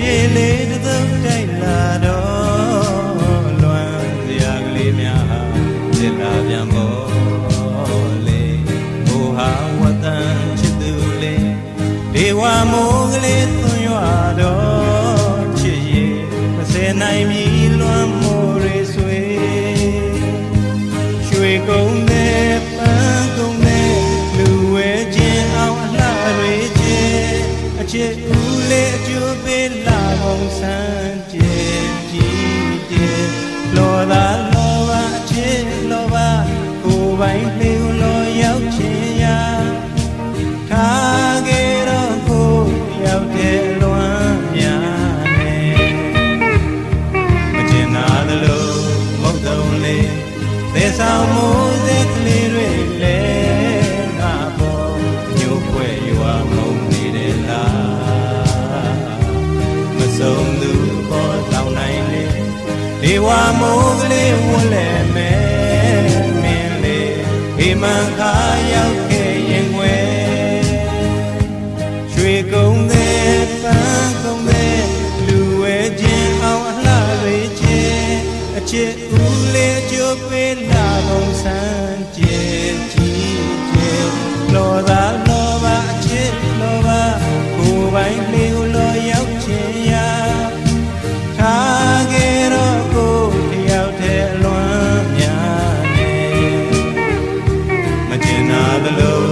ပြေးလေးတစ်သုတ်တိုက်လာတော့လွမ်းစရာကလေးများဟာစစ်လာပြန်ပေါ်လေဘိုဟာဝတ္တန်ချစ်သူလေးဒေဝမိုးကလေးသွန်ရွာတော့ချစ်ရဲ့မစဲနိုင်မီလွမ်းမိုးရေဆွေရွှေကုန်းတဲ့ပန်းကုန်းတဲ့လူဝဲခြင်းအောင်အလှတွေခြင်းအချစ်ဦး လေးအကျိုးပေးလာကုန်စမ်းကြည်ကြည်ကြည်လောသာလောဘအချစ်လောဘကိုယ်ပိုင်လေးကိုလောရောက်ခြင်းရာထားခဲ့တော့ကိုယ်ရောက်တဲ့လွမ်းများနဲ့မကျင်နာသလိုမဟုတ်တုံးလေးသေဆောင်မှု ဝါမိုးကလေးဝလဲမယ်မင်းလေးဒီမန်ခါရောက်ခဲ့ရင်ွယ်ရွှေကုန်းတဲ့ပန်းကုန်းတဲ့လူဝဲခြင်းအောင်အလှတွေခြင်းအချစ်ဦးလေးကြိုးပေးလာကုန်စမ်းကြည် လို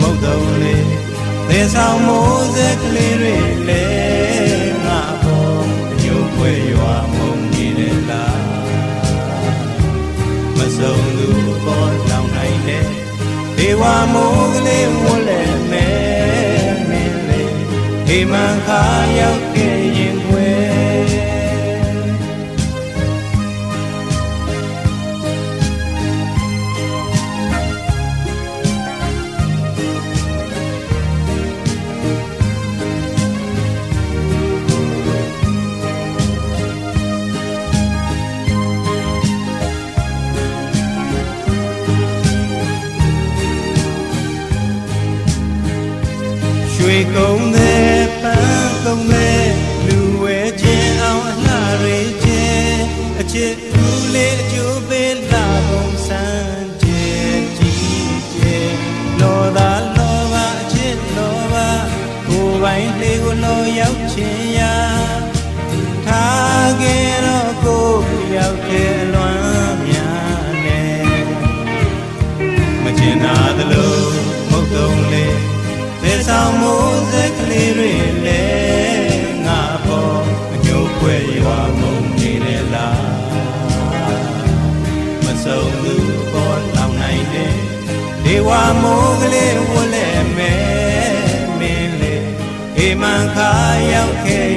မဟုတ်တော့လေသေဆောင်မိုးစက်ကလေးတွေလဲငါပေါ်ညို့ခွဲရွာမုံနေတယ်လားမဆုံးသူပေါ်လောင်နိုင်တဲ့ဒေဝမိုးကလေးဝလဲမဲမင်းလေးဒီမန်ခါရောက် ရွှေကုန်းတဲ့ပန်းကုန်းတဲ့လူဝဲခြင်းအောင်အလှတွေခြင်းအချစ်ဦးလေးအကျိုးပေးလာကုန်စမ်းကြည်ကြည်ကြည်လောသာလောဘအချစ်လောဘကိုယ်ပိုင်လေးကိုလောရောက်ခြင်းရာထားခဲ့တော့ကိုယ်ရောက်ခဲ့လွမ်းများနဲ့မကျင်နာသလို မှုစက်ကလေးတွေလဲငါပေါ်အညို့ခွဲရွာမုံနေတယ်လားမဆုံးသူပေါ်လောင်နိုင်တယ်ဒီဝါမိုးကလေးဝလဲမဲမင်းလေးဒီမန်ခါရောက်ခဲ့